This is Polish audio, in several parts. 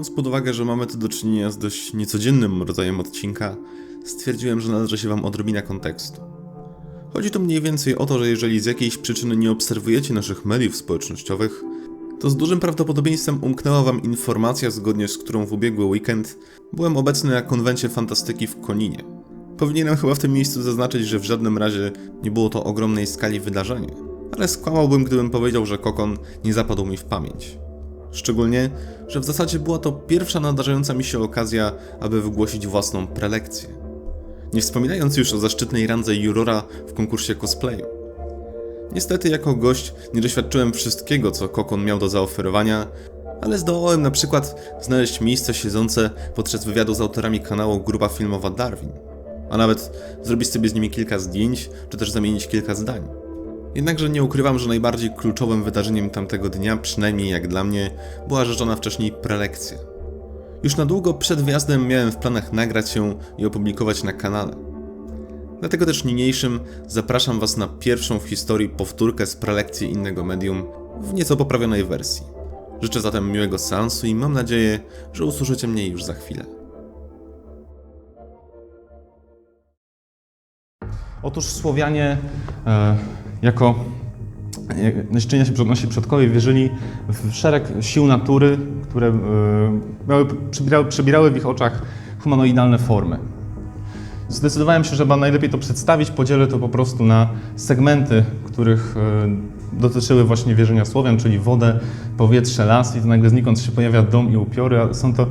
Biorąc pod uwagę, że mamy tu do czynienia z dość niecodziennym rodzajem odcinka, stwierdziłem, że należy się Wam odrobina kontekstu. Chodzi tu mniej więcej o to, że jeżeli z jakiejś przyczyny nie obserwujecie naszych mediów społecznościowych, to z dużym prawdopodobieństwem umknęła Wam informacja, zgodnie z którą w ubiegły weekend byłem obecny na konwencie fantastyki w Koninie. Powinienem chyba w tym miejscu zaznaczyć, że w żadnym razie nie było to ogromnej skali wydarzenie, ale skłamałbym, gdybym powiedział, że Kokon nie zapadł mi w pamięć. Szczególnie, że w zasadzie była to pierwsza nadarzająca mi się okazja, aby wygłosić własną prelekcję. Nie wspominając już o zaszczytnej randze jurora w konkursie cosplayu. Niestety, jako gość nie doświadczyłem wszystkiego, co Kokon miał do zaoferowania, ale zdołałem na przykład znaleźć miejsce siedzące podczas wywiadu z autorami kanału Grupa Filmowa Darwin, a nawet zrobić sobie z nimi kilka zdjęć, czy też zamienić kilka zdań. Jednakże nie ukrywam, że najbardziej kluczowym wydarzeniem tamtego dnia, przynajmniej jak dla mnie, była rzeczona wcześniej prelekcja. Już na długo przed wjazdem miałem w planach nagrać ją i opublikować na kanale. Dlatego też niniejszym zapraszam Was na pierwszą w historii powtórkę z prelekcji innego medium w nieco poprawionej wersji. Życzę zatem miłego seansu i mam nadzieję, że usłyszycie mnie już za chwilę. Otóż Słowianie e, jako naczynia się nasi przodkowie wierzyli w szereg sił natury, które e, miały, przybierały, przybierały w ich oczach humanoidalne formy. Zdecydowałem się, że chyba najlepiej to przedstawić. Podzielę to po prostu na segmenty, których e, dotyczyły właśnie wierzenia Słowian, czyli wodę, powietrze, las i to nagle znikąd się pojawia dom i upiory. Są to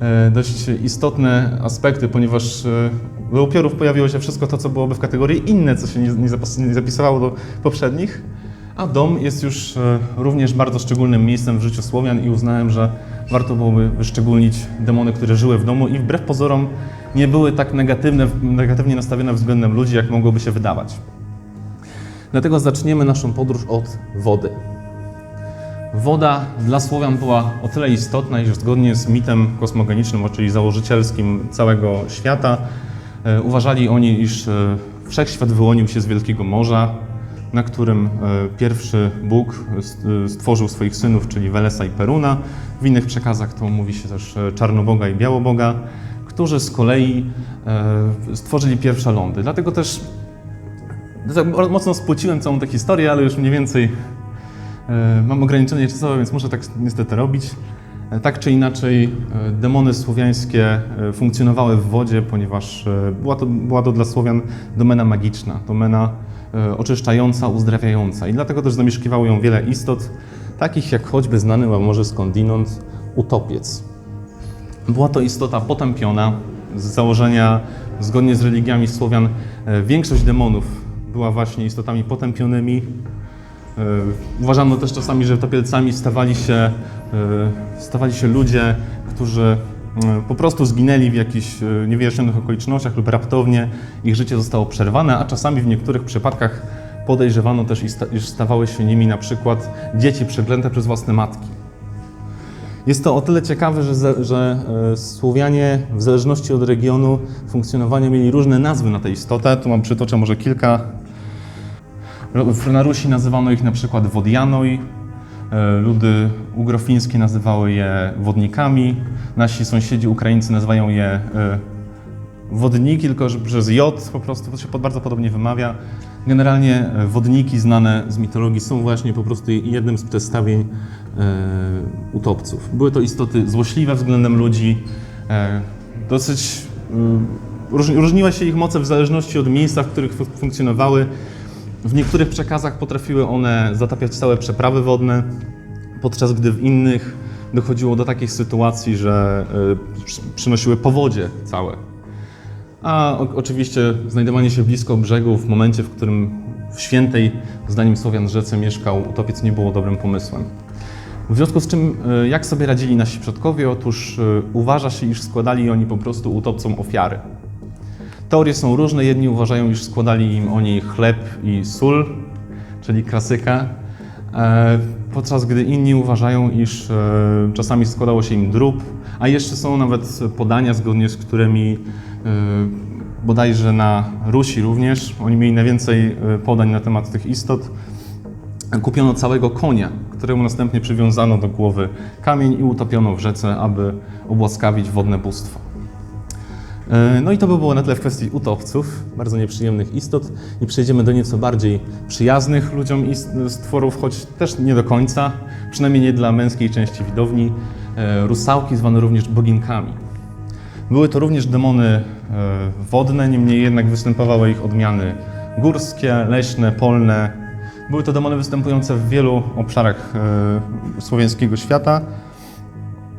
e, dość istotne aspekty, ponieważ e, do upiorów pojawiło się wszystko to, co byłoby w kategorii inne, co się nie, nie, zapisywało do poprzednich. A dom jest już również bardzo szczególnym miejscem w życiu Słowian i uznałem, że warto byłoby wyszczególnić demony, które żyły w domu i wbrew pozorom nie były tak negatywne, negatywnie nastawione względem ludzi, jak mogłoby się wydawać. Dlatego zaczniemy naszą podróż od wody. Woda dla Słowian była o tyle istotna, iż zgodnie z mitem kosmogonicznym, czyli założycielskim całego świata, e, uważali oni, iż e, wszechświat wyłonił się z Wielkiego Morza, na którym e, pierwszy Bóg st- stworzył swoich synów, czyli Welesa i Peruna. W innych przekazach to mówi się też Czarnoboga i Białoboga, którzy z kolei e, stworzyli pierwsze lądy. Dlatego też tak mocno spłyciłem całą tę historię, ale już mniej więcej e, mam ograniczenie czasowe, więc muszę tak niestety robić. E, Tak czy inaczej, demony słowiańskie funkcjonowały w wodzie, ponieważ była to, była to dla Słowian domena magiczna, domena oczyszczająca, uzdrawiająca. I dlatego też zamieszkiwało ją wiele istot, takich jak choćby znany wam może skądinąd utopiec. Była to istota potępiona. Z założenia, zgodnie z religiami Słowian, e, większość demonów była właśnie istotami potępionymi. E, Uważano też czasami, że topielcami stawali się, e, stawali się ludzie, którzy po prostu zginęli w jakichś niewyjaśnionych okolicznościach lub raptownie ich życie zostało przerwane, a czasami w niektórych przypadkach podejrzewano też, iż stawały się nimi na przykład dzieci przeklęte przez własne matki. Jest to o tyle ciekawe, że, że e, Słowianie w zależności od regionu funkcjonowania mieli różne nazwy na tę istotę. Tu mam przytoczę może kilka. Na Rusi nazywano ich na przykład wodjanoj, e, ludy ugrofińskie nazywały je wodnikami, nasi sąsiedzi Ukraińcy nazywają je e, wodniki, tylko że przez J po prostu to się bardzo podobnie wymawia. Generalnie e, wodniki znane z mitologii są właśnie po prostu jednym z przedstawień e, utopców. Były to istoty złośliwe względem ludzi, e, dosyć mm, różni- różniła się ich moce w zależności od miejsca, w których fu- funkcjonowały. W niektórych przekazach potrafiły one zatapiać całe przeprawy wodne, podczas gdy w innych dochodziło do takich sytuacji, że przy- przynosiły powodzie całe. A o, oczywiście znajdowanie się blisko brzegu w momencie, w którym w świętej, zdaniem Słowian, rzece mieszkał utopiec, nie było dobrym pomysłem. W związku z czym, e, jak sobie radzili nasi przodkowie? Otóż e, uważa się, iż składali oni po prostu utopcom ofiary. Teorie są różne. Jedni uważają, iż składali im oni chleb i sól, czyli klasyka, e, podczas gdy inni uważają, iż czasami składało się im drób, a jeszcze są nawet podania, zgodnie z którymi bodajże na Rusi również, oni mieli najwięcej e, podań na temat tych istot, kupiono całego konia, któremu następnie przywiązano do głowy kamień i utopiono w rzece, aby obłaskawić wodne bóstwo. E, No i to by było na tyle w kwestii utopców, bardzo nieprzyjemnych istot i przejdziemy do nieco bardziej przyjaznych ludziom stworów, choć też nie do końca, przynajmniej nie dla męskiej części widowni, rusałki zwane również boginkami. Były to również demony e, wodne, niemniej jednak występowały ich odmiany górskie, leśne, polne. Były to demony występujące w wielu obszarach e, słowiańskiego świata.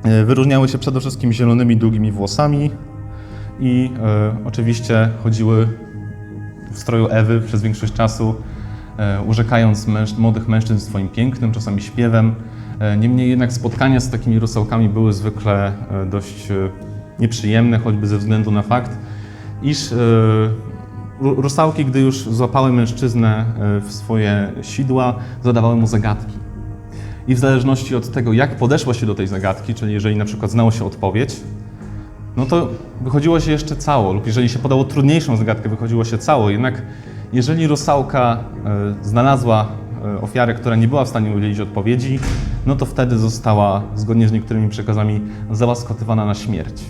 E, Wyróżniały się przede wszystkim zielonymi, długimi włosami i oczywiście chodziły w stroju Ewy przez większość czasu, urzekając męż, młodych mężczyzn swoim pięknym, czasami śpiewem. Niemniej jednak spotkania z takimi rusałkami były zwykle dość nieprzyjemne, choćby ze względu na fakt, iż e, ru- rusałki, gdy już złapały mężczyznę e, w swoje sidła, zadawały mu zagadki. I w zależności od tego, jak podeszło się do tej zagadki, czyli jeżeli na przykład znało się odpowiedź, no to wychodziło się jeszcze cało, lub jeżeli się podało trudniejszą zagadkę, wychodziło się cało. Jednak jeżeli rusałka e, znalazła ofiarę, która nie była w stanie udzielić odpowiedzi, no to wtedy została, zgodnie z niektórymi przekazami, załaskotywana na śmierć.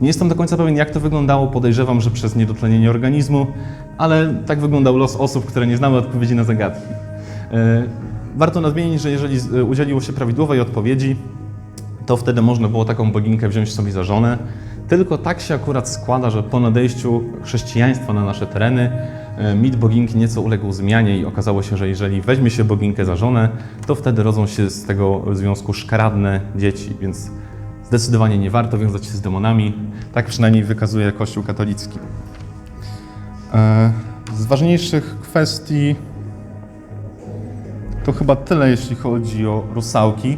Nie jestem do końca pewien, jak to wyglądało. Podejrzewam, że przez niedotlenienie organizmu, ale tak wyglądał los osób, które nie znały odpowiedzi na zagadki. E, Warto nadmienić, że jeżeli z- udzieliło się prawidłowej odpowiedzi, to wtedy można było taką boginkę wziąć sobie za żonę. Tylko tak się akurat składa, że po nadejściu chrześcijaństwa na nasze tereny e, mit boginki nieco uległ zmianie i okazało się, że jeżeli weźmie się boginkę za żonę, to wtedy rodzą się z tego związku szkaradne dzieci, więc zdecydowanie nie warto wiązać się z demonami. Tak przynajmniej wykazuje Kościół katolicki. E, Z ważniejszych kwestii to chyba tyle, jeśli chodzi o rusałki.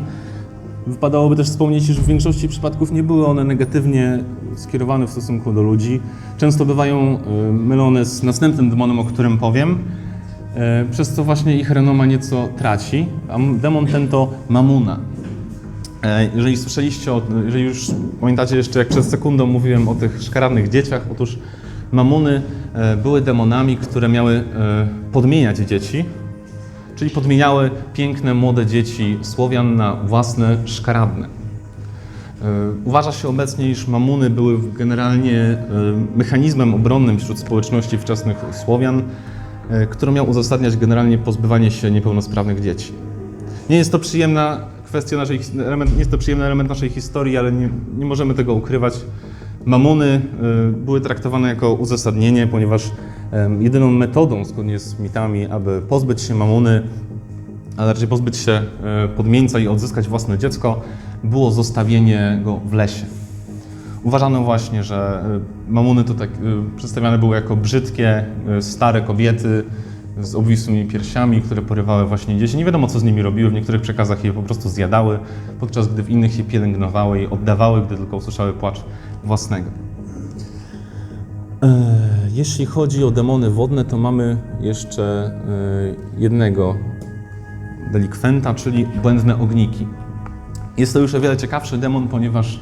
Wypadałoby też wspomnieć, iż w większości przypadków nie były one negatywnie skierowane w stosunku do ludzi. Często bywają y, mylone z następnym demonem, o którym powiem, y, przez co właśnie ich renoma nieco traci. A demon ten to Mamuna. E, Jeżeli słyszeliście, o, jeżeli już pamiętacie jeszcze, jak przez sekundę mówiłem o tych szkaradnych dzieciach, otóż Mamuny e, były demonami, które miały e, podmieniać dzieci, czyli podmieniały piękne, młode dzieci Słowian na własne szkaradne. Uważa się obecnie, iż mamuny były generalnie mechanizmem obronnym wśród społeczności wczesnych Słowian, który miał uzasadniać generalnie pozbywanie się niepełnosprawnych dzieci. Nie jest to przyjemna kwestia naszej, element, jest to przyjemny element naszej historii, ale nie, nie możemy tego ukrywać. Mamuny y, były traktowane jako uzasadnienie, ponieważ jedyną metodą, zgodnie z mitami, aby pozbyć się mamuny, a raczej pozbyć się e, podmieńca i odzyskać własne dziecko, było zostawienie go w lesie. Uważano właśnie, że y, mamuny to tak y, przedstawiane były jako brzydkie, y, stare kobiety z obwisłymi piersiami, które porywały właśnie dzieci. Nie wiadomo, co z nimi robiły. W niektórych przekazach je po prostu zjadały, podczas gdy w innych je pielęgnowały i oddawały, gdy tylko usłyszały płacz własnego. E, Jeśli chodzi o demony wodne, to mamy jeszcze e, jednego delikwenta, czyli błędne ogniki. Jest to już o wiele ciekawszy demon, ponieważ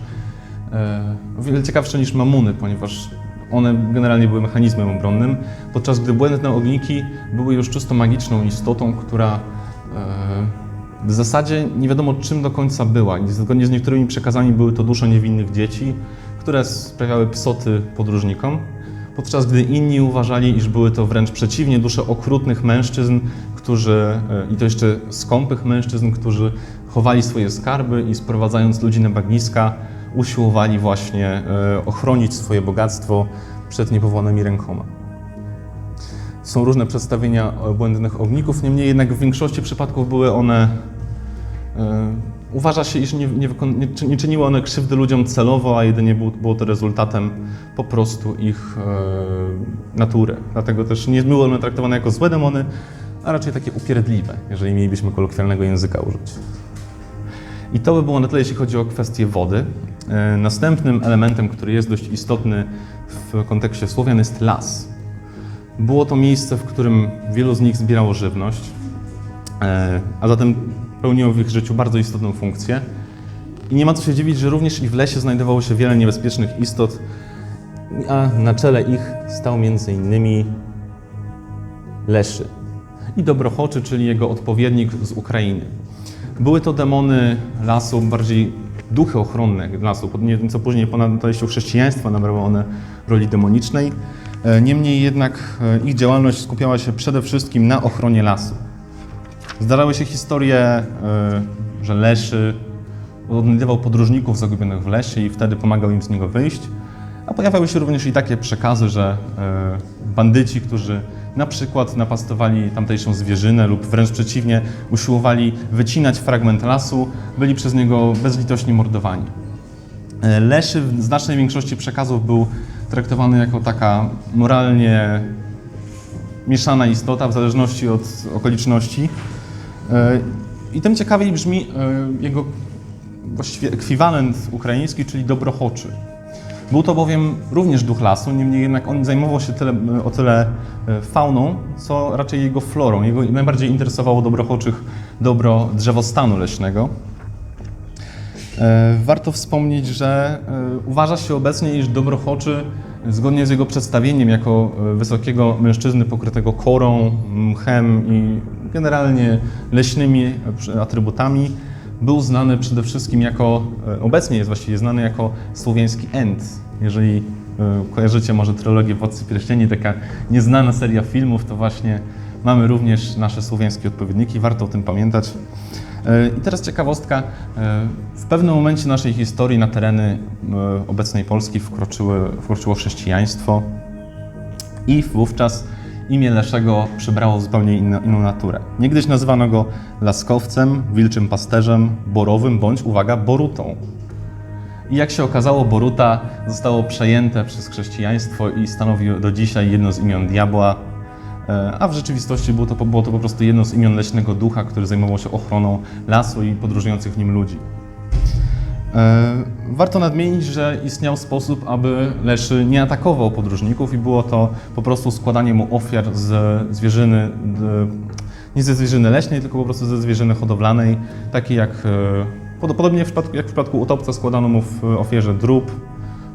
e, o wiele ciekawsze niż mamuny, ponieważ one generalnie były mechanizmem obronnym, podczas gdy błędne ogniki były już czysto magiczną istotą, która e, w zasadzie nie wiadomo czym do końca była. Zgodnie z niektórymi przekazami były to dusze niewinnych dzieci, które sprawiały psoty podróżnikom, podczas gdy inni uważali, iż były to wręcz przeciwnie dusze okrutnych mężczyzn, którzy, e, i to jeszcze skąpych mężczyzn, którzy chowali swoje skarby i sprowadzając ludzi na bagniska, usiłowali właśnie e, ochronić swoje bogactwo przed niepowołanymi rękoma. Są różne przedstawienia błędnych ogników, niemniej jednak w większości przypadków były one. e, Uważa się, iż nie, nie, nie, czy- nie czyniły one krzywdy ludziom celowo, a jedynie był, było to rezultatem po prostu ich e, natury. Dlatego też nie były one traktowane jako złe demony, a raczej takie upierdliwe, jeżeli mielibyśmy kolokwialnego języka użyć. I to by było na tyle, jeśli chodzi o kwestię wody. E, Następnym elementem, który jest dość istotny w kontekście Słowian jest las. Było to miejsce, w którym wielu z nich zbierało żywność, e, a zatem pełniło w ich życiu bardzo istotną funkcję. I nie ma co się dziwić, że również i w lesie znajdowało się wiele niebezpiecznych istot, a na czele ich stał innymi leszy. i Dobrochoczy, czyli jego odpowiednik z Ukrainy. Były to demony lasu, bardziej duchy ochronne lasu. Nieco później po nadejściu chrześcijaństwa nabrały one roli demonicznej. E, Niemniej jednak e, ich działalność skupiała się przede wszystkim na ochronie lasu. Zdarzały się historie, e, że Leszy odnajdywał podróżników zagubionych w lesie i wtedy pomagał im z niego wyjść. A pojawiały się również i takie przekazy, że bandyci, którzy na przykład napastowali tamtejszą zwierzynę lub wręcz przeciwnie, usiłowali wycinać fragment lasu, byli przez niego bezlitośnie mordowani. E, Leszy w znacznej większości przekazów był traktowany jako taka moralnie mieszana istota w zależności od okoliczności. E, I tym ciekawiej brzmi e, jego właściwie ekwiwalent ukraiński, czyli dobrochoczy. Był to bowiem również duch lasu, niemniej jednak on zajmował się tyle, o tyle e, fauną, co raczej jego florą. Jego najbardziej interesowało dobrochoczych dobro drzewostanu leśnego. E, Warto wspomnieć, że e, uważa się obecnie, iż Dobrochoczy, zgodnie z jego przedstawieniem jako wysokiego mężczyzny pokrytego korą, mchem i generalnie leśnymi atrybutami, był znany przede wszystkim jako, e, obecnie jest właściwie znany jako słowiański Ent. Jeżeli e, kojarzycie może trylogię Władcy Pierścieni, taka nieznana seria filmów, to właśnie mamy również nasze słowiańskie odpowiedniki, warto o tym pamiętać. E, I teraz ciekawostka. W pewnym momencie naszej historii na tereny obecnej Polski wkroczyły, wkroczyło chrześcijaństwo i wówczas imię Leszego przybrało zupełnie inną, naturę. Niegdyś nazywano go laskowcem, wilczym pasterzem, borowym bądź, uwaga, borutą. I jak się okazało, Boruta zostało przejęte przez chrześcijaństwo i stanowi do dzisiaj jedno z imion diabła, E, a w rzeczywistości było to, było to po prostu jedno z imion leśnego ducha, który zajmował się ochroną lasu i podróżujących nim ludzi. E, Warto nadmienić, że istniał sposób, aby Leszy nie atakował podróżników i było to po prostu składanie mu ofiar z zwierzyny, nie ze zwierzyny leśnej, tylko po prostu ze zwierzyny hodowlanej, takiej jak, e, pod- podobnie w przypadku, jak w przypadku utopca składano mu w ofierze drób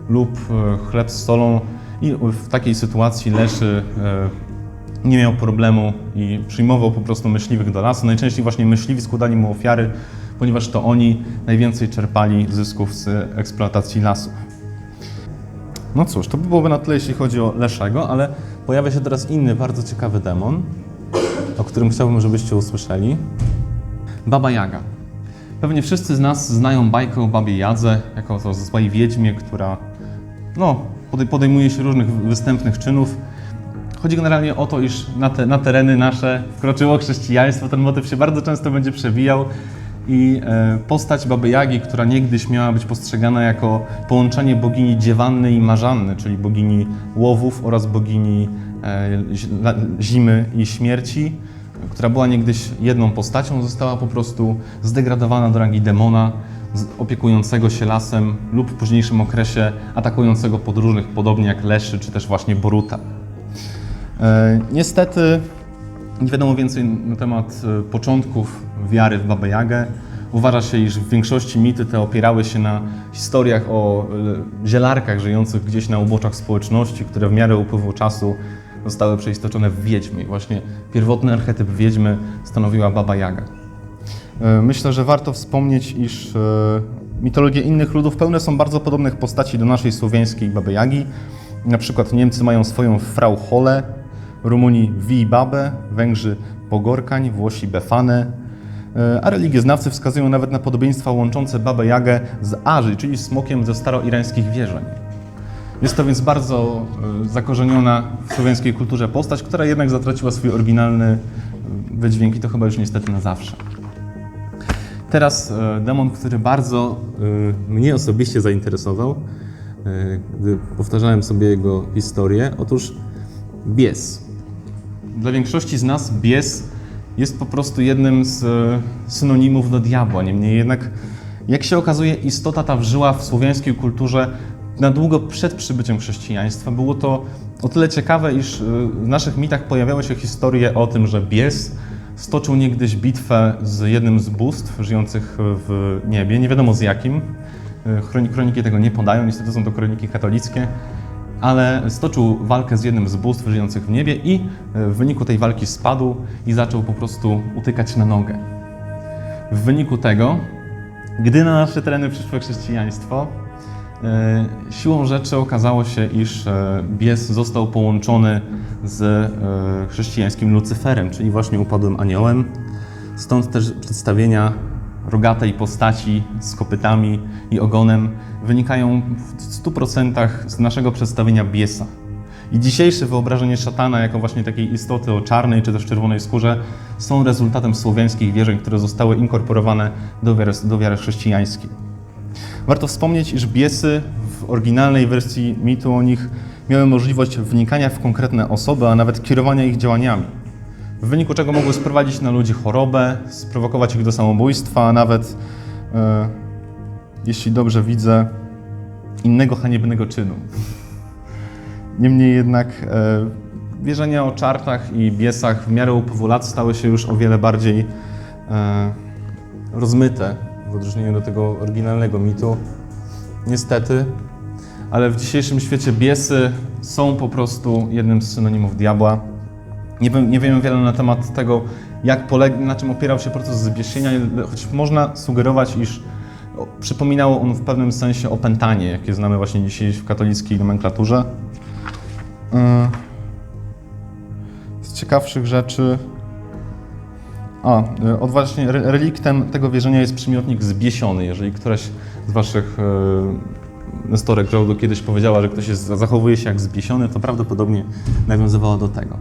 lub e, chleb z solą i w takiej sytuacji Leszy nie miał problemu i przyjmował po prostu myśliwych do lasu. Najczęściej właśnie myśliwi składali mu ofiary, ponieważ to oni najwięcej czerpali zysków z eksploatacji lasu. No cóż, to by byłoby na tyle, jeśli chodzi o Leszego, ale pojawia się teraz inny bardzo ciekawy demon, o którym chciałbym, żebyście usłyszeli. Baba Jaga. Pewnie wszyscy z nas znają bajkę o babie Jadze, jako o złej wiedźmie, która no, podej- podejmuje się różnych występnych czynów. Chodzi generalnie o to, iż na, te, na tereny nasze wkroczyło chrześcijaństwo. Ten motyw się bardzo często będzie przewijał i e, postać Baby Jagi, która niegdyś miała być postrzegana jako połączenie bogini Dziewanny i Marzanny, czyli bogini łowów oraz bogini e, zimy i śmierci, która była niegdyś jedną postacią, została po prostu zdegradowana do rangi demona opiekującego się lasem lub w późniejszym okresie atakującego podróżnych, podobnie jak Leszy czy też właśnie Boruta. E, Niestety nie wiadomo więcej na temat początków wiary w Babę Jagę. Uważa się, iż w większości mity te opierały się na historiach o e, zielarkach żyjących gdzieś na uboczach społeczności, które w miarę upływu czasu zostały przeistoczone w wiedźmy. Właśnie pierwotny archetyp wiedźmy stanowiła Baba Jaga. E, Myślę, że warto wspomnieć, iż e, mitologie innych ludów pełne są bardzo podobnych postaci do naszej słowiańskiej Baby Jagi. Na przykład Niemcy mają swoją Frau Hole, Rumuni Wi Babę, Węgrzy Pogorkań, Włosi Befanę, e, a religioznawcy wskazują nawet na podobieństwa łączące Babę Jagę z Aży, czyli smokiem ze staroirańskich wierzeń. Jest to więc bardzo e, zakorzeniona w słowiańskiej kulturze postać, która jednak zatraciła swój oryginalny e, wydźwięk i to chyba już niestety na zawsze. Teraz e, demon, który bardzo e, mnie osobiście zainteresował, e, gdy powtarzałem sobie jego historię. Otóż bies. Dla większości z nas bies jest po prostu jednym z e, synonimów do diabła. Niemniej jednak, jak się okazuje, istota ta wżyła w słowiańskiej kulturze na długo przed przybyciem chrześcijaństwa. Było to o tyle ciekawe, iż e, w naszych mitach pojawiały się historie o tym, że bies stoczył niegdyś bitwę z jednym z bóstw żyjących w niebie, nie wiadomo z jakim. E, chroni- Kroniki tego nie podają, niestety są to kroniki katolickie. Ale stoczył walkę z jednym z bóstw żyjących w niebie i e, w wyniku tej walki spadł i zaczął po prostu utykać na nogę. W wyniku tego, gdy na nasze tereny przyszło chrześcijaństwo, e, siłą rzeczy okazało się, iż e, bies został połączony z chrześcijańskim Lucyferem, czyli właśnie upadłym aniołem. Stąd też przedstawienia rogatej postaci z kopytami i ogonem wynikają w 100% z naszego przedstawienia biesa. I dzisiejsze wyobrażenie szatana jako właśnie takiej istoty o czarnej czy też czerwonej skórze są rezultatem słowiańskich wierzeń, które zostały inkorporowane do wiary, do wiary chrześcijańskiej. Warto wspomnieć, iż biesy w oryginalnej wersji mitu o nich miały możliwość wnikania w konkretne osoby, a nawet kierowania ich działaniami. W wyniku czego mogły sprowadzić na ludzi chorobę, sprowokować ich do samobójstwa, a nawet, e, jeśli dobrze widzę, innego haniebnego czynu. Niemniej jednak e, wierzenia o czartach i biesach w miarę upływu lat stały się już o wiele bardziej e, rozmyte w odróżnieniu do tego oryginalnego mitu. Niestety, ale w dzisiejszym świecie biesy są po prostu jednym z synonimów diabła. Nie, nie wiemy wiele na temat tego, jak poleg- na czym opierał się proces zbiesienia, choć można sugerować, iż przypominało on w pewnym sensie opętanie, jakie znamy właśnie dzisiaj w katolickiej nomenklaturze. Yy. Z ciekawszych rzeczy. A, y, od właśnie re- reliktem tego wierzenia jest przymiotnik zbiesiony. Jeżeli któraś z waszych y, nestorek żołdu kiedyś powiedziała, że ktoś jest, zachowuje się jak zbiesiony, to prawdopodobnie nawiązywała do tego.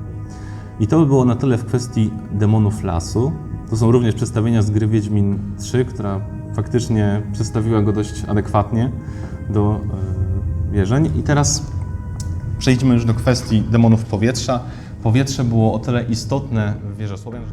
I to by było na tyle w kwestii demonów lasu. To są również przedstawienia z gry Wiedźmin 3, która faktycznie przedstawiła go dość adekwatnie do y, wierzeń. I teraz Przejdźmy już do kwestii demonów powietrza. Powietrze było o tyle istotne w wierze Słowian, że